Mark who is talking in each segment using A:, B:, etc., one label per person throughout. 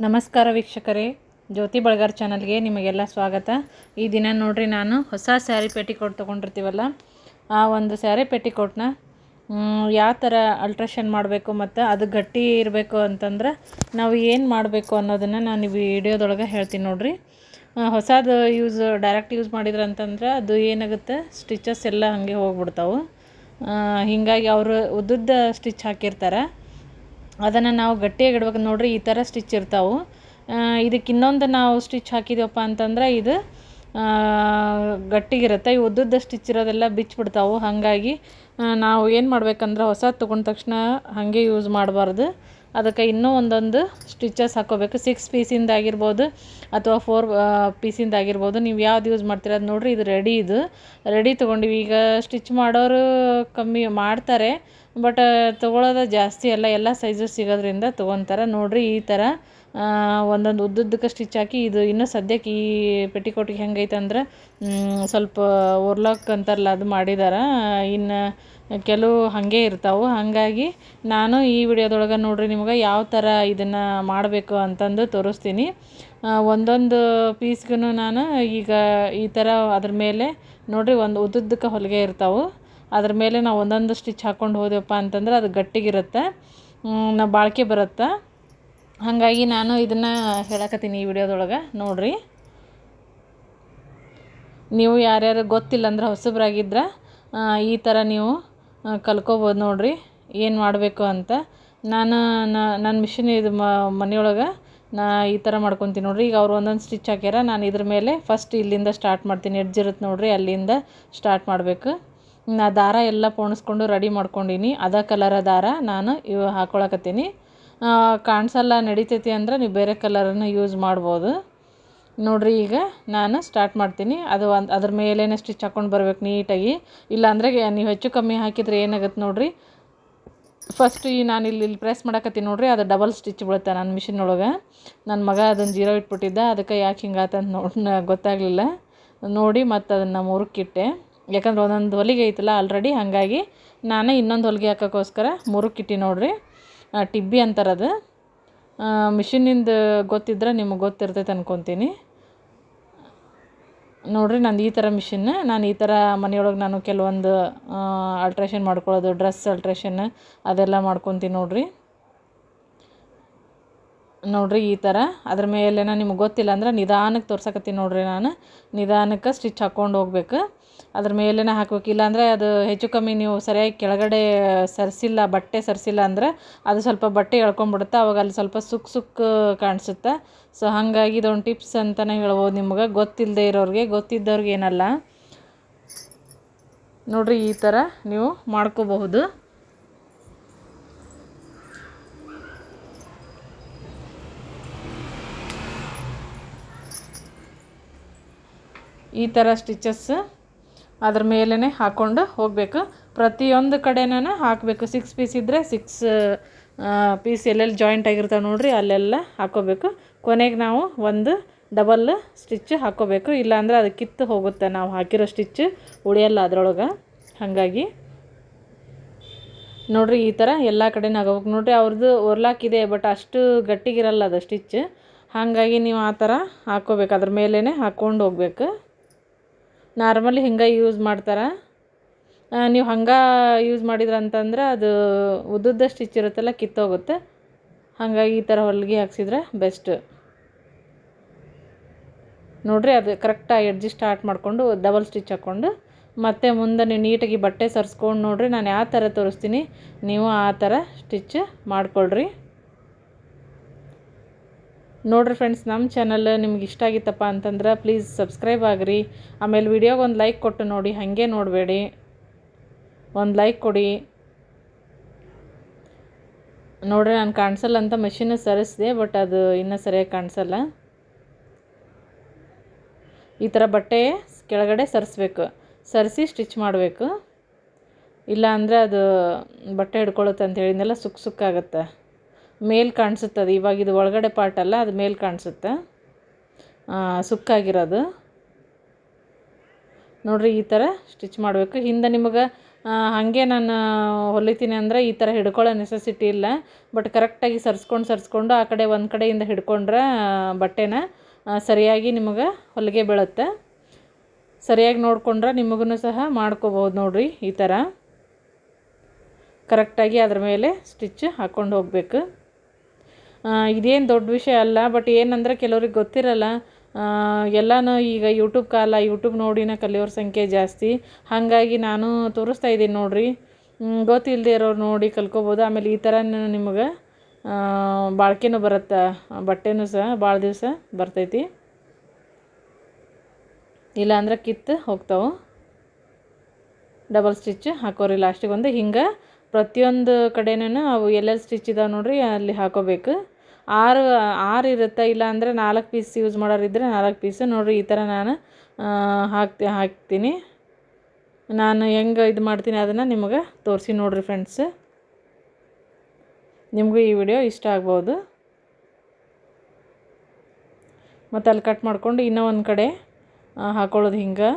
A: ನಮಸ್ಕಾರ ವೀಕ್ಷಕರೇ, ಜ್ಯೋತಿ ಬಳಗಾರ್ ಚಾನಲ್ಗೆ ನಿಮಗೆಲ್ಲ ಸ್ವಾಗತ. ಈ ದಿನ ನೋಡ್ರಿ ನಾನು ಹೊಸ ಸ್ಯಾರಿ ಪೆಟಿಕೋಟ್ ತೊಗೊಂಡಿರ್ತೀವಲ್ಲ, ಆ ಒಂದು ಸ್ಯಾರಿ ಪೆಟಿಕೋಟ್ನ ಯಾವ ಥರ ಅಲ್ಟ್ರೇಷನ್ ಮಾಡಬೇಕು ಮತ್ತು ಅದು ಗಟ್ಟಿ ಇರಬೇಕು ಅಂತಂದ್ರೆ ನಾವು ಏನು ಮಾಡಬೇಕು ಅನ್ನೋದನ್ನು ನಾನು ವಿಡಿಯೋದೊಳಗೆ ಹೇಳ್ತೀನಿ ನೋಡ್ರಿ. ಹೊಸದು ಯೂಸ್ ಡೈರೆಕ್ಟ್ ಯೂಸ್ ಮಾಡಿದ್ರೆ ಅಂತಂದ್ರೆ ಅದು ಏನಾಗುತ್ತೆ? ಸ್ಟಿಚಸ್ ಎಲ್ಲ ಹಾಗೆ ಹೋಗ್ಬಿಡ್ತಾವೆ. ಹೀಗಾಗಿ ಅವರು ಉದ್ದುದ್ದ ಸ್ಟಿಚ್ ಹಾಕಿರ್ತಾರೆ. ಅದನ್ನು ನಾವು ಗಟ್ಟಿಯಾಗಿ ಇಡ್ಬೇಕು. ನೋಡ್ರಿ, ಈ ಥರ ಸ್ಟಿಚ್ ಇರ್ತಾವೆ. ಇದಕ್ಕೆ ಇನ್ನೊಂದು ನಾವು ಸ್ಟಿಚ್ ಹಾಕಿದ್ವಪ್ಪ ಅಂತಂದ್ರೆ ಇದು ಗಟ್ಟಿಗಿರುತ್ತೆ. ಈ ಉದ್ದುದ್ದ ಸ್ಟಿಚ್ ಇರೋದೆಲ್ಲ ಬಿಚ್ಚಿಬಿಡ್ತಾವೆ ಹಾಗಾಗಿ ನಾವು ಏನು ಮಾಡ್ಬೇಕಂದ್ರೆ ಹೊಸ ತೊಗೊಂಡ ತಕ್ಷಣ ಹಾಗೆ ಯೂಸ್ ಮಾಡಬಾರ್ದು. ಅದಕ್ಕೆ ಇನ್ನೂ ಒಂದೊಂದು ಸ್ಟಿಚಸ್ ಹಾಕ್ಕೋಬೇಕು ಸಿಕ್ಸ್ ಪೀಸಿಂದ ಆಗಿರ್ಬೋದು ಅಥವಾ ಫೋರ್ ಪೀಸಿಂದ ಆಗಿರ್ಬೋದು. ನೀವು ಯಾವ್ದು ಯೂಸ್ ಮಾಡ್ತೀರ ಅದು ನೋಡ್ರಿ, ಇದು ರೆಡಿ ಇದು. ರೆಡಿ ತೊಗೊಂಡಿವಿ. ಈಗ ಸ್ಟಿಚ್ ಮಾಡೋರು ಕಮ್ಮಿ ಮಾಡ್ತಾರೆ ಬಟ್ ತೊಗೊಳೋದು ಜಾಸ್ತಿ ಅಲ್ಲ. ಎಲ್ಲ ಸೈಜಸ್ ಸಿಗೋದ್ರಿಂದ ತೊಗೊತಾರೆ. ನೋಡಿರಿ ಈ ಥರ ಒಂದೊಂದು ಉದ್ದುದ್ದಕ್ಕೆ ಸ್ಟಿಚ್ ಹಾಕಿ, ಇದು ಇನ್ನೂ ಸದ್ಯಕ್ಕೆ ಈ ಪೆಟಿಕೋಟಿಗೆ ಹೆಂಗೈತೆ ಅಂದ್ರೆ ಸ್ವಲ್ಪ ಓರ್ಲಾಕ್ ಅಂತಾರಲ್ಲ, ಅದು ಮಾಡಿದಾರೆ. ಇನ್ನು ಕೆಲವು ಹಾಗೆ ಇರ್ತಾವೆ. ಹಾಗಾಗಿ ನಾನು ಈ ವಿಡಿಯೋದೊಳಗೆ ನೋಡ್ರಿ, ನಿಮ್ಗೆ ಯಾವ ಥರ ಇದನ್ನು ಮಾಡಬೇಕು ಅಂತಂದು ತೋರಿಸ್ತೀನಿ. ಒಂದೊಂದು ಪೀಸ್ಗೂ ನಾನು ಈಗ ಈ ಥರ ಅದ್ರ ಮೇಲೆ, ನೋಡ್ರಿ, ಒಂದು ಉದ್ದುದ್ದಕ್ಕೆ ಹೊಲಿಗೆ ಇರ್ತಾವೆ. ಅದ್ರ ಮೇಲೆ ನಾವು ಒಂದೊಂದು ಸ್ಟಿಚ್ ಹಾಕ್ಕೊಂಡು ಹೋದೆವಪ್ಪ ಅಂತಂದ್ರೆ ಅದು ಗಟ್ಟಿಗಿರುತ್ತೆ. ನಾವು ಬಾಳಿಕೆ ಬರುತ್ತೆ? ಹಾಗಾಗಿ ನಾನು ಇದನ್ನು ಹೇಳಕತ್ತೀನಿ ಈ ವಿಡಿಯೋದೊಳಗೆ, ನೋಡ್ರಿ. ನೀವು ಯಾರ್ಯಾರು ಗೊತ್ತಿಲ್ಲ ಅಂದ್ರೆ ಹೊಸಬ್ರಾಗಿದ್ರೆ ಈ ಥರ ನೀವು ಕಲ್ಕೋಬೋದು ನೋಡ್ರಿ, ಏನು ಮಾಡಬೇಕು ಅಂತ. ನಾನು ನನ್ನ ಮಿಷಿನ್ ಇದು ಮನೆಯೊಳಗೆ ನಾ ಈ ಥರ ಮಾಡ್ಕೊತೀನಿ ನೋಡ್ರಿ. ಈಗ ಅವ್ರು ಒಂದೊಂದು ಸ್ಟಿಚ್ ಹಾಕ್ಯಾರ, ನಾನು ಇದ್ರ ಮೇಲೆ ಫಸ್ಟ್ ಇಲ್ಲಿಂದ ಸ್ಟಾರ್ಟ್ ಮಾಡ್ತೀನಿ. ಎಡ್ಜಿರುತ್ತೆ ನೋಡ್ರಿ, ಅಲ್ಲಿಂದ ಸ್ಟಾರ್ಟ್ ಮಾಡಬೇಕು. ನಾ ದಾರ ಎಲ್ಲ ಪೋಣಿಸ್ಕೊಂಡು ರೆಡಿ ಮಾಡ್ಕೊಂಡೀನಿ. ಅದ ಕಲರ ದಾರ ನಾನು ಇವು ಹಾಕೊಳಕತ್ತೀನಿ. ಕಾಣಿಸಲ್ಲ, ನಡಿತೈತಿ ಅಂದ್ರೆ ನೀವು ಬೇರೆ ಕಲರನ್ನು ಯೂಸ್ ಮಾಡ್ಬೋದು. ನೋಡಿರಿ ಈಗ ನಾನು ಸ್ಟಾರ್ಟ್ ಮಾಡ್ತೀನಿ. ಅದು ಒಂದು ಅದ್ರ ಮೇಲೇ ಸ್ಟಿಚ್ ಹಾಕ್ಕೊಂಡು ಬರ್ಬೇಕು ನೀಟಾಗಿ. ಇಲ್ಲಾಂದ್ರೆ ನೀವು ಹೆಚ್ಚು ಕಮ್ಮಿ ಹಾಕಿದ್ರೆ ಏನಾಗುತ್ತೆ ನೋಡಿರಿ? ಫಸ್ಟ್ ಈ ನಾನು ಇಲ್ಲಿ ಇಲ್ಲಿ ಪ್ರೆಸ್ ಮಾಡಕತ್ತೀನಿ ನೋಡಿರಿ, ಅದು ಡಬಲ್ ಸ್ಟಿಚ್ ಬೀಳುತ್ತೆ ನನ್ನ ಮಿಷಿನ್ ಒಳಗೆ ನನ್ನ ಮಗ ಅದನ್ನು ಜೀರೋ ಇಟ್ಬಿಟ್ಟಿದ್ದ, ಅದಕ್ಕೆ ಯಾಕೆ ಹಿಂಗಾತಂತ ನೋಡಿ ಗೊತ್ತಾಗಲಿಲ್ಲ. ನೋಡಿ ಮತ್ತು ಅದನ್ನು ಮುರುಕಿಟ್ಟೆ ಯಾಕಂದ್ರೆ ಒಂದೊಂದು ಹೊಲಿಗೆ ಐತಲ್ಲ ಆಲ್ರೆಡಿ ಹಾಗಾಗಿ ನಾನೇ ಇನ್ನೊಂದು ಹೊಲಿಗೆ ಹಾಕೋಕ್ಕೋಸ್ಕರ ಮುರುಕಿಟ್ಟಿ ನೋಡ್ರಿ. ಆ, ಅಂತಾರೆ ಅದು. ಮಿಷಿನಿಂದ ಗೊತ್ತಿದ್ರೆ ನಿಮಗೆ ಗೊತ್ತಿರ್ತೈತೆ ಅಂದ್ಕೊತೀನಿ ನೋಡಿರಿ ನಂದು ಈ ಥರ ಮಿಷಿನ್ ನಾನು ಈ ಥರ ಮನೆಯೊಳಗೆ ನಾನು ಕೆಲವೊಂದು ಅಲ್ಟ್ರೇಷನ್ ಮಾಡ್ಕೊಳ್ಳೋದು ಡ್ರೆಸ್ ಅಲ್ಟ್ರೇಷನ್ ಅದೆಲ್ಲ ಮಾಡ್ಕೊತೀನಿ ನೋಡಿರಿ. ನೋಡಿರಿ ಈ ಥರ. ಅದ್ರ ಮೇಲೆ ನಿಮ್ಗೆ ಗೊತ್ತಿಲ್ಲ ಅಂದ್ರೆ ನಿಧಾನಕ್ಕೆ ತೋರ್ಸಕತ್ತೀನಿ ನೋಡಿರಿ ನಾನು. ನಿಧಾನಕ್ಕೆ ಸ್ಟಿಚ್ ಹಾಕ್ಕೊಂಡು ಹೋಗ್ಬೇಕು. ಅದ್ರ ಮೇಲೆನೇ ಹಾಕಬೇಕು. ಇಲ್ಲಾಂದರೆ ಅದು ಹೆಚ್ಚು ಕಮ್ಮಿ ನೀವು ಸರಿಯಾಗಿ ಕೆಳಗಡೆ ಸರಿಸಿಲ್ಲ, ಬಟ್ಟೆ ಸರಿಸಿಲ್ಲ ಅಂದ್ರೆ ಅದು ಸ್ವಲ್ಪ ಬಟ್ಟೆ ಎಳ್ಕೊಂಬಿಡುತ್ತೆ ಅವಾಗ ಅಲ್ಲಿ ಸ್ವಲ್ಪ ಸುಕ್ ಸುಕ್ ಕಾಣಿಸುತ್ತೆ. ಸೊ ಹಾಗಾಗಿ ಇದೊಂದು ಟಿಪ್ಸ್ ಅಂತಲೇ ಹೇಳ್ಬೋದು ನಿಮ್ಗೆ. ಗೊತ್ತಿಲ್ಲದೆ ಇರೋರಿಗೆ, ಗೊತ್ತಿದ್ದವ್ರಿಗೆ ಏನಲ್ಲ. ನೋಡಿರಿ, ಈ ಥರ ನೀವು ಮಾಡ್ಕೋಬಹುದು. ಈ ಥರ ಸ್ಟಿಚಸ್ ಅದ್ರ ಮೇಲೇ ಹಾಕ್ಕೊಂಡು ಹೋಗಬೇಕು. ಪ್ರತಿಯೊಂದು ಕಡೆನೂ ಹಾಕಬೇಕು. ಸಿಕ್ಸ್ ಪೀಸ್ ಇದ್ದರೆ ಸಿಕ್ಸ್ ಪೀಸ್ ಎಲ್ಲೆಲ್ಲಿ ಜಾಯಿಂಟ್ ಆಗಿರ್ತಾವೆ ನೋಡಿರಿ, ಅಲ್ಲೆಲ್ಲ ಹಾಕ್ಕೋಬೇಕು ಕೊನೆಗೆ ನಾವು ಒಂದು ಡಬಲ್ ಸ್ಟಿಚ್ ಹಾಕ್ಕೋಬೇಕು ಇಲ್ಲಾಂದ್ರೆ ಅದು ಕಿತ್ತು ಹೋಗುತ್ತೆ. ನಾವು ಹಾಕಿರೋ ಸ್ಟಿಚ್ ಉಳಿಯಲ್ಲ ಅದರೊಳಗೆ. ಹಾಗಾಗಿ ನೋಡಿರಿ ಈ ಥರ ಎಲ್ಲ ಕಡೆ ಆಗೋಬೇಕು. ನೋಡಿರಿ ಅವ್ರದ್ದು ಒರ್ಲಾಕ್ ಇದೆ ಬಟ್ ಅಷ್ಟು ಗಟ್ಟಿಗಿರಲ್ಲ ಅದು ಸ್ಟಿಚ್ ಹಾಗಾಗಿ ನೀವು ಆ ಥರ ಹಾಕ್ಕೋಬೇಕು ಅದ್ರ ಮೇಲೇ ಹಾಕ್ಕೊಂಡು ಹೋಗ್ಬೇಕು. ನಾರ್ಮಲಿ ಹಿಂಗೆ ಯೂಸ್ ಮಾಡ್ತಾರೆ. ನೀವು ಹಂಗೆ ಯೂಸ್ ಮಾಡಿದ್ರ ಅಂತಂದ್ರೆ ಅದು ಉದ್ದುದ್ದ ಸ್ಟಿಚ್ ಇರುತ್ತಲ್ಲ ಕಿತ್ತೋಗುತ್ತೆ. ಹಾಗಾಗಿ ಈ ಥರ ಹೊಲಿಗೆ ಹಾಕ್ಸಿದ್ರೆ ಬೆಸ್ಟ್. ನೋಡ್ರಿ ಅದು ಕರೆಕ್ಟಾಗಿ ಎಡ್ಜಿ ಸ್ಟಾರ್ಟ್ ಮಾಡಿಕೊಂಡು ಡಬಲ್ ಸ್ಟಿಚ್ ಹಾಕ್ಕೊಂಡು ಮತ್ತೆ ಮುಂದೆ ನೀವು ನೀಟಾಗಿ ಬಟ್ಟೆ ಸರಿಸ್ಕೊಂಡು ನೋಡಿರಿ, ನಾನು ಯಾವ ಥರ ತೋರಿಸ್ತೀನಿ, ನೀವು ಆ ಥರ ಸ್ಟಿಚ್ ಮಾಡಿಕೊಳ್ರಿ. ನೋಡ್ರಿ ಫ್ರೆಂಡ್ಸ್ ನಮ್ಮ ಚಾನಲ್ ನಿಮ್ಗೆ ಇಷ್ಟ ಆಗಿತ್ತಪ್ಪ ಅಂತಂದ್ರೆ ಪ್ಲೀಸ್ ಸಬ್ಸ್ಕ್ರೈಬ್ ಆಗಿರಿ. ಆಮೇಲೆ ವಿಡಿಯೋಗೆ ಒಂದು ಲೈಕ್ ಕೊಟ್ಟು ನೋಡಿ, ಹಾಗೆ ನೋಡಬೇಡಿ. ಒಂದು ಲೈಕ್ ಕೊಡಿ. ನೋಡ್ರಿ, ನಾನು ಕಾಣಿಸಲ್ಲ ಅಂತ ಮೆಷಿನ್ ಸರಿಸಿದೆ ಬಟ್ ಅದು ಇನ್ನೂ ಸರಿಯಾಗಿ ಕಾಣಿಸಲ್ಲ. ಈ ಥರ ಬಟ್ಟೆ ಕೆಳಗಡೆ ಸರಿಸ್ಬೇಕು. ಸರಿಸಿ ಸ್ಟಿಚ್ ಮಾಡಬೇಕು. ಇಲ್ಲ ಅಂದರೆ ಅದು ಬಟ್ಟೆ ಹಿಡ್ಕೊಳ್ಳುತ್ತೆ ಅಂತ ಹೇಳಿದ್ನೆಲ್ಲ ಸುಕ್ಕ ಸುಕ್ಕಾಗುತ್ತೆ ಮೇಲ್ ಕಾಣಿಸುತ್ತೆ ಅದು ಇವಾಗ ಇದು ಒಳಗಡೆ ಪಾರ್ಟ್ ಅಲ್ಲ, ಅದು ಮೇಲ್ ಕಾಣಿಸುತ್ತೆ. ಸುಕ್ಕಾಗಿರೋದು. ನೋಡಿರಿ, ಈ ಥರ ಸ್ಟಿಚ್ ಮಾಡಬೇಕು. ಹಿಂದೆ ನಿಮಗೆ ಹಾಗೆ ನಾನು ಹೊಲಿತೀನಿ ಅಂದರೆ ಈ ಥರ ಹಿಡ್ಕೊಳ್ಳೋ ನೆಸೆಸಿಟಿ ಇಲ್ಲ. ಬಟ್ ಕರೆಕ್ಟಾಗಿ ಸರ್ಸ್ಕೊಂಡು ಸರ್ಸ್ಕೊಂಡು ಆ ಕಡೆ ಒಂದು ಕಡೆಯಿಂದ ಹಿಡ್ಕೊಂಡ್ರೆ ಬಟ್ಟೆನ ಸರಿಯಾಗಿ ನಿಮಗೆ ಹೊಲಿಗೆ ಬೀಳುತ್ತೆ. ಸರಿಯಾಗಿ ನೋಡಿಕೊಂಡ್ರೆ ನಿಮಗೂ ಸಹ ಮಾಡ್ಕೋಬೋದು ನೋಡಿರಿ, ಈ ಥರ ಕರೆಕ್ಟಾಗಿ ಅದ್ರ ಮೇಲೆ ಸ್ಟಿಚ್ ಹಾಕ್ಕೊಂಡು ಹೋಗಬೇಕು. ಇದೇನು ದೊಡ್ಡ ವಿಷಯ ಅಲ್ಲ ಬಟ್ ಏನಂದ್ರೆ ಕೆಲವ್ರಿಗೆ ಗೊತ್ತಿರಲ್ಲ. ಎಲ್ಲನೂ ಈಗ ಯೂಟ್ಯೂಬ್ ಕಾಲ ಯೂಟ್ಯೂಬ್ ನೋಡಿನ ಕಲಿಯೋರ ಸಂಖ್ಯೆ ಜಾಸ್ತಿ. ಹಾಗಾಗಿ ನಾನು ತೋರಿಸ್ತಾ ಇದ್ದೀನಿ ನೋಡಿರಿ. ಗೊತ್ತಿಲ್ಲದೆ ಇರೋರು ನೋಡಿ ಕಲ್ಕೋಬೋದು. ಆಮೇಲೆ ಈ ಥರನೂ ನಿಮಗೆ ಬಾಳ್ಕೆನೂ ಬರುತ್ತೆ, ಬಟ್ಟೆನೂ ಸಹ ಭಾಳ ದಿವಸ ಬರ್ತೈತಿ. ಇಲ್ಲಾಂದ್ರೆ ಕಿತ್ತು ಹೋಗ್ತಾವೆ. ಡಬಲ್ ಸ್ಟಿಚ್ ಹಾಕೋರಿ ಲಾಸ್ಟಿಗೆ ಒಂದು ಹಿಂಗೆ ಪ್ರತಿಯೊಂದು ಕಡೆನೂ ಅವು ಎಲ್ಲೆಲ್ಲಿ ಸ್ಟಿಚ್ ಇದಾವೆ ನೋಡಿರಿ ಅಲ್ಲಿ ಹಾಕೋಬೇಕು. ಆರು ಆರು ಇರುತ್ತೆ ಇಲ್ಲ ಅಂದರೆ ನಾಲ್ಕು ಪೀಸ್ ಯೂಸ್ ಮಾಡೋರಿದ್ದರೆ ನಾಲ್ಕು ಪೀಸು ನೋಡಿರಿ ಈ ಥರ ನಾನು ಹಾಕ್ತಿ, ಹಾಕ್ತೀನಿ. ನಾನು ಹೆಂಗೆ ಇದು ಮಾಡ್ತೀನಿ ಅದನ್ನು ನಿಮಗೆ ತೋರಿಸಿ ನೋಡಿರಿ ಫ್ರೆಂಡ್ಸ್ ನಿಮಗೂ ಈ ವಿಡಿಯೋ ಇಷ್ಟ ಆಗ್ಬೋದು. ಮತ್ತು ಅಲ್ಲಿ ಕಟ್ ಮಾಡಿಕೊಂಡು ಇನ್ನೂ ಒಂದು ಕಡೆ ಹಾಕೊಳ್ಳೋದು ಹಿಂಗೆ.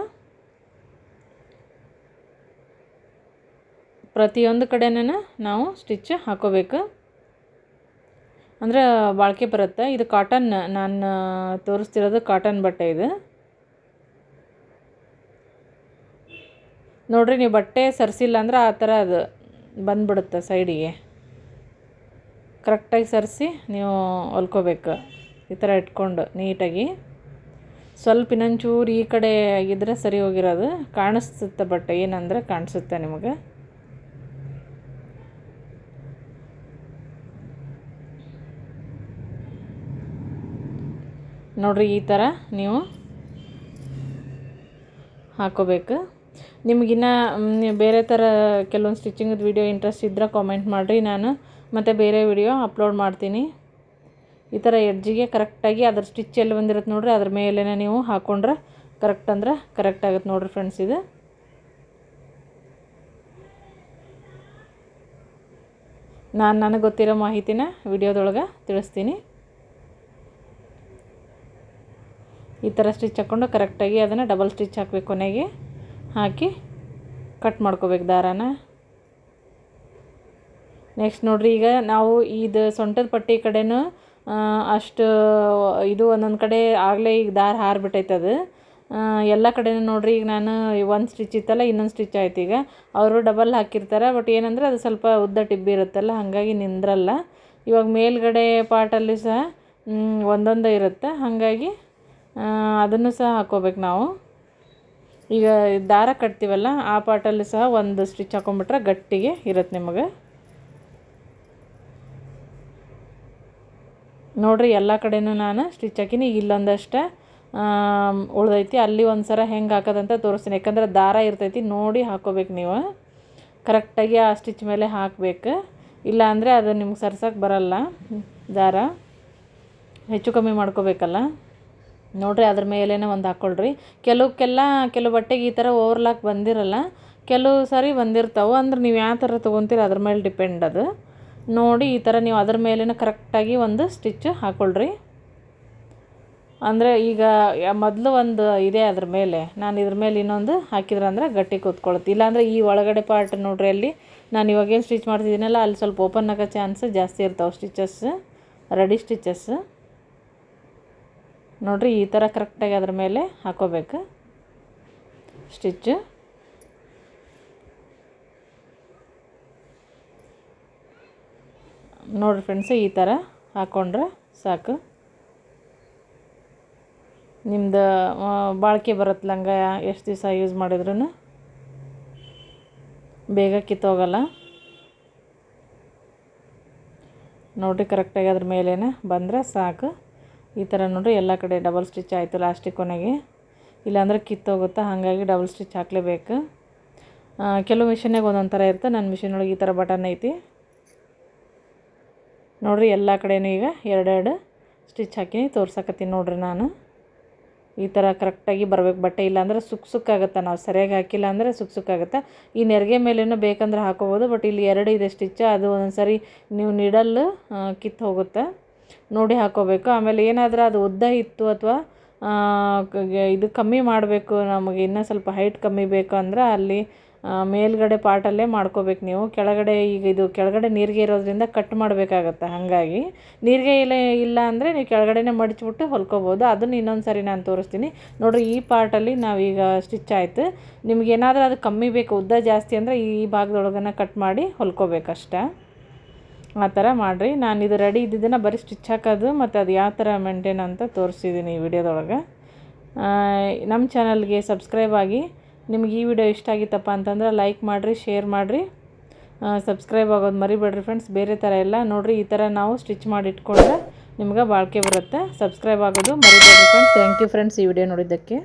A: ಪ್ರತಿಯೊಂದು ಕಡೆನೂ ನಾವು ಸ್ಟಿಚ್ ಹಾಕೋಬೇಕು. ಅಂದ್ರೆ ಬಾಳಿಕೆ ಬರುತ್ತೆ. ಇದು ಕಾಟನ್ ನಾನು ತೋರಿಸ್ತಿರೋದು ಕಾಟನ್ ಬಟ್ಟೆ ಇದು. ನೋಡಿರಿ, ನೀವು ಬಟ್ಟೆ ಸರಿಸಿಲ್ಲ ಅಂದ್ರೆ ಆ ಥರ ಅದು ಬಂದ್ಬಿಡುತ್ತೆ ಸೈಡಿಗೆ. ಕರೆಕ್ಟಾಗಿ ಸರಿಸಿ ನೀವು ಹೊಲ್ಕೋಬೇಕು. ಈ ಥರ ಇಟ್ಕೊಂಡು ನೀಟಾಗಿ. ಸ್ವಲ್ಪ ಇನ್ನೊಂಚೂರು ಈ ಕಡೆ ಆಗಿದ್ರೆ ಸರಿ ಹೋಗಿರೋದು. ಕಾಣಿಸುತ್ತೆ ಬಟ್ಟೆ. ಏನಂದ್ರೆ ಕಾಣಿಸುತ್ತೆ ನಿಮಗೆ. ನೋಡಿರಿ ಈ ಥರ ನೀವು ಹಾಕೋಬೇಕು. ನಿಮಗಿನ್ನ ಬೇರೆ ಥರ ಕೆಲವೊಂದು ಸ್ಟಿಚಿಂಗದ ವಿಡಿಯೋ ಇಂಟ್ರೆಸ್ಟ್ ಇದ್ದರೆ ಕಾಮೆಂಟ್ ಮಾಡಿರಿ ನಾನು. ಮತ್ತು ಬೇರೆ ವಿಡಿಯೋ ಅಪ್ಲೋಡ್ ಮಾಡ್ತೀನಿ. ಈ ಥರ ಎಡ್ಜಿಗೆ ಕರೆಕ್ಟಾಗಿ ಅದ್ರ ಸ್ಟಿಚ್ ಎಲ್ಲಿ ಬಂದಿರುತ್ತೆ ನೋಡಿರಿ, ಅದ್ರ ಮೇಲೆ ನೀವು ಹಾಕ್ಕೊಂಡ್ರೆ ಕರೆಕ್ಟ್ ಅಂದ್ರೆ ಕರೆಕ್ಟ್ ಆಗುತ್ತೆ ನೋಡಿರಿ ಫ್ರೆಂಡ್ಸ್ ಇದು. ನಾನು ನನಗೆ ಗೊತ್ತಿರೋ ಮಾಹಿತಿನ ವಿಡಿಯೋದೊಳಗೆ ತಿಳಿಸ್ತೀನಿ. ಈ ಥರ ಸ್ಟಿಚ್ ಹಾಕ್ಕೊಂಡು ಕರೆಕ್ಟಾಗಿ ಅದನ್ನು ಡಬಲ್ ಸ್ಟಿಚ್ ಹಾಕಬೇಕು ಕೊನೆಗೆ. ಹಾಕಿ ಕಟ್ ಮಾಡ್ಕೋಬೇಕು ದಾರಾನ. ನೆಕ್ಸ್ಟ್ ನೋಡಿರಿ, ಈಗ ನಾವು ಇದು ಸೊಂಟದ ಪಟ್ಟಿ ಕಡೆನೂ ಅಷ್ಟು ಇದು ಒಂದೊಂದು ಕಡೆ ಆಗಲೇ ಈಗ ದಾರ ಹಾರಿಬಿಟ್ಟೈತೆ ಅದು. ಎಲ್ಲ ಕಡೆನೂ ನೋಡಿರಿ, ಈಗ ನಾನು ಒಂದು ಸ್ಟಿಚ್ ಇತ್ತಲ್ಲ, ಇನ್ನೊಂದು ಸ್ಟಿಚ್ ಆಯ್ತು ಈಗ. ಅವರು ಡಬಲ್ ಹಾಕಿರ್ತಾರೆ ಬಟ್ ಏನಂದ್ರೆ ಅದು ಸ್ವಲ್ಪ ಉದ್ದ ಟಿಬ್ಬಿ ಇರುತ್ತಲ್ಲ, ಹಾಗಾಗಿ ನಿಂದ್ರಲ್ಲ. ಇವಾಗ ಮೇಲ್ಗಡೆ ಪಾರ್ಟಲ್ಲಿ ಸಹ ಒಂದೊಂದೇ ಇರುತ್ತೆ, ಹಾಗಾಗಿ ಅದನ್ನು ಸಹ ಹಾಕ್ಕೋಬೇಕು ನಾವು. ಈಗ ದಾರ ಕಟ್ತೀವಲ್ಲ, ಆ ಪಾಟಲ್ಲಿ ಸಹ ಒಂದು ಸ್ಟಿಚ್ ಹಾಕೊಂಡ್ಬಿಟ್ರೆ ಗಟ್ಟಿಗೆ ಇರುತ್ತೆ ನಿಮಗೆ. ನೋಡಿರಿ, ಎಲ್ಲ ಕಡೆಯೂ ನಾನು ಸ್ಟಿಚ್ ಹಾಕಿನಿ, ಇಲ್ಲೊಂದಷ್ಟು ಉಳ್ದೈತಿ. ಅಲ್ಲಿ ಒಂದು ಸರ ಹೆಂಗೆ ಹಾಕೋದಂತ ತೋರಿಸ್ತೀನಿ. ಯಾಕಂದ್ರೆ ದಾರ ಇರ್ತೈತಿ, ನೋಡಿ ಹಾಕೋಬೇಕು ನೀವು. ಕರೆಕ್ಟಾಗಿ ಆ ಸ್ಟಿಚ್ ಮೇಲೆ ಹಾಕಬೇಕು. ಇಲ್ಲ ಅಂದರೆ ಅದು ನಿಮ್ಗೆ ಸರ್ಸಕ್ಕೆ ಬರಲ್ಲ ದಾರ. ಹೆಚ್ಚು ಕಮ್ಮಿ ಮಾಡ್ಕೋಬೇಕಲ್ಲ. ನೋಡಿರಿ ಅದ್ರ ಮೇಲೇ ಒಂದು ಹಾಕ್ಕೊಳ್ರಿ ಕೆಲವಕ್ಕೆಲ್ಲ ಕೆಲವು ಬಟ್ಟೆಗೆ ಈ ಥರ ಓವರ್ಲಾಕ್ ಬಂದಿರಲ್ಲ, ಕೆಲವು ಸಾರಿ ಬಂದಿರ್ತಾವೆ, ಅಂದ್ರೆ ನೀವು ಯಾವ ಥರ ತೊಗೊತೀರಿ ಅದ್ರ ಮೇಲೆ ಡಿಪೆಂಡ್ ಅದು. ನೋಡಿ ಈ ಥರ ನೀವು ಅದ್ರ ಮೇಲೇ ಕರೆಕ್ಟಾಗಿ ಒಂದು ಸ್ಟಿಚ್ ಹಾಕ್ಕೊಳ್ರಿ ಅಂದರೆ ಈಗ ಮೊದಲು ಒಂದು ಇದೆ ಅದ್ರ ಮೇಲೆ, ನಾನು ಇದ್ರ ಮೇಲೆ ಇನ್ನೊಂದು ಹಾಕಿದ್ರೆ ಅಂದ್ರೆ ಗಟ್ಟಿ ಕೂತ್ಕೊಳುತ್ತೆ. ಇಲ್ಲಾಂದರೆ ಈ ಒಳಗಡೆ ಪಾರ್ಟ್ ನೋಡ್ರಿ ಅಲ್ಲಿ, ನಾನು ಇವಾಗೇನು ಸ್ಟಿಚ್ ಮಾಡ್ತಿದ್ದೀನಲ್ಲ, ಅಲ್ಲಿ ಸ್ವಲ್ಪ ಓಪನ್ ಆಗೋ ಚಾನ್ಸ್ ಜಾಸ್ತಿ ಇರ್ತಾವೆ ಸ್ಟಿಚಸ್ ರೆಡಿ ಸ್ಟಿಚಸ್ ನೋಡಿರಿ ಈ ಥರ ಕರೆಕ್ಟಾಗಿ ಅದ್ರ ಮೇಲೆ ಹಾಕೋಬೇಕು. ಸ್ಟಿಚ್ಚು ನೋಡಿರಿ ಫ್ರೆಂಡ್ಸ್ ಈ ಥರ ಹಾಕ್ಕೊಂಡ್ರೆ ಸಾಕು. ನಿಮ್ದು ಬಾಳಿಕೆ ಬರುತ್ತೆ ಲಂಗ ಎಷ್ಟು ದಿವಸ ಯೂಸ್ ಮಾಡಿದ್ರೂ ಬೇಗ ಕಿತ್ತೋಗಲ್ಲ ನೋಡಿರಿ ಕರೆಕ್ಟಾಗಿ ಅದ್ರ ಮೇಲೇ ಬಂದರೆ ಸಾಕು. ಈ ಥರ ನೋಡಿರಿ ಎಲ್ಲ ಕಡೆ ಡಬಲ್ ಸ್ಟಿಚ್ ಆಯಿತು ಲಾಸ್ಟಿಗೆ ಕೊನೆಗೆ. ಇಲ್ಲಾಂದ್ರೆ ಕಿತ್ತೋಗುತ್ತೆ, ಹಾಗಾಗಿ ಡಬಲ್ ಸ್ಟಿಚ್ ಹಾಕಲೇಬೇಕು. ಕೆಲವು ಮಿಷಿನಾಗ ಒಂದೊಂದು ಥರ ಇರುತ್ತೆ. ನನ್ನ ಮಿಷಿನ್ ಒಳಗೆ ಈ ಥರ ಬಟನ್ ಐತಿ. ನೋಡಿರಿ ಎಲ್ಲ ಕಡೆಯೂ ಈಗ ಎರಡೆರಡು ಸ್ಟಿಚ್ ಹಾಕಿ ತೋರ್ಸಕತ್ತೀನಿ ನೋಡಿರಿ ನಾನು. ಈ ಥರ ಕರೆಕ್ಟಾಗಿ ಬರಬೇಕು. ಬಟ್ಟೆ ಇಲ್ಲಾಂದ್ರೆ ಸುಕ್ ಸುಕ್ಕಾಗುತ್ತೆ ನಾವು ಸರಿಯಾಗಿ ಹಾಕಿಲ್ಲ ಅಂದರೆ ಸುಕ್ ಸುಕ್ಕಾಗುತ್ತೆ ಈ ನೆರಿಗೆ ಮೇಲೇನೂ ಬೇಕಂದ್ರೆ ಹಾಕೋಬೋದು, ಬಟ್ ಇಲ್ಲಿ ಎರಡು ಇದೆ ಸ್ಟಿಚ್. ಅದು ಒಂದೊಂದು ಸರಿ ನೀವು ನೀಡಲ್ಲು ಕಿತ್ತು ಹೋಗುತ್ತೆ ನೋಡಿ ಹಾಕೋಬೇಕು. ಆಮೇಲೆ ಏನಾದರೂ ಅದು ಉದ್ದ ಇತ್ತು ಅಥವಾ ಇದು ಕಮ್ಮಿ ಮಾಡಬೇಕು, ನಮಗೆ ಇನ್ನೂ ಸ್ವಲ್ಪ ಹೈಟ್ ಕಮ್ಮಿ ಬೇಕು ಅಂದ್ರೆ ಅಲ್ಲಿ ಮೇಲುಗಡೆ ಪಾರ್ಟಲ್ಲೇ ಮಾಡ್ಕೋಬೇಕು ನೀವು. ಕೆಳಗಡೆ ಈಗ ಇದು ಕೆಳಗಡೆ ನೀರಿಗೆ ಇರೋದ್ರಿಂದ ಕಟ್ ಮಾಡಬೇಕಾಗತ್ತೆ ಹಾಗಾಗಿ. ನೀರಿಗೆ ಇಲ್ಲ ಇಲ್ಲ ಅಂದರೆ ನೀವು ಕೆಳಗಡೆನೇ ಮಡಚ್ಬಿಟ್ಟು ಹೊಲ್ಕೋಬೋದು. ಅದನ್ನು ಇನ್ನೊಂದು ಸರಿ ನಾನು ತೋರಿಸ್ತೀನಿ. ನೋಡಿರಿ ಈ ಪಾರ್ಟಲ್ಲಿ ನಾವೀಗ ಸ್ಟಿಚ್ ಆಯಿತು. ನಿಮ್ಗೆ ಏನಾದರೂ ಅದು ಕಮ್ಮಿ ಬೇಕು, ಉದ್ದ ಜಾಸ್ತಿ ಅಂದರೆ ಈ ಭಾಗದೊಳಗನ ಕಟ್ ಮಾಡಿ ಹೊಲ್ಕೋಬೇಕಷ್ಟೇ. ಆ ಥರ ಮಾಡಿರಿ. ನಾನು ಇದು ರೆಡಿ ಇದ್ದಿದ್ದನ್ನು ಬರೀ ಸ್ಟಿಚ್ ಹಾಕೋದು, ಮತ್ತು ಅದು ಯಾವ ಥರ ಮೇಂಟೈನ್ ಅಂತ ತೋರಿಸಿದ್ದೀನಿ ಈ ವಿಡಿಯೋದೊಳಗೆ. ನಮ್ಮ ಚಾನಲ್ಗೆ ಸಬ್ಸ್ಕ್ರೈಬ್ ಆಗಿ, ನಿಮ್ಗೆ ಈ ವಿಡಿಯೋ ಇಷ್ಟ ಆಗಿತ್ತಪ್ಪ ಅಂತಂದ್ರೆ ಲೈಕ್ ಮಾಡಿರಿ ಶೇರ್ ಮಾಡಿರಿ. ಸಬ್ಸ್ಕ್ರೈಬ್ ಆಗೋದು ಮರಿಬೇಡ್ರಿ ಫ್ರೆಂಡ್ಸ್ ಬೇರೆ ಥರ ಎಲ್ಲ ನೋಡಿರಿ, ಈ ಥರ ನಾವು ಸ್ಟಿಚ್ ಮಾಡಿ ಇಟ್ಕೊಂಡ್ರೆ ನಿಮ್ಗೆ ಬಾಳಿಕೆ ಬರುತ್ತೆ. ಸಬ್ಸ್ಕ್ರೈಬ್ ಆಗೋದು ಮರಿಬೇಡ್ರಿ ಫ್ರೆಂಡ್ಸ್ ಥ್ಯಾಂಕ್ ಯು ಫ್ರೆಂಡ್ಸ್ ಈ ವಿಡಿಯೋ ನೋಡಿದ್ದಕ್ಕೆ.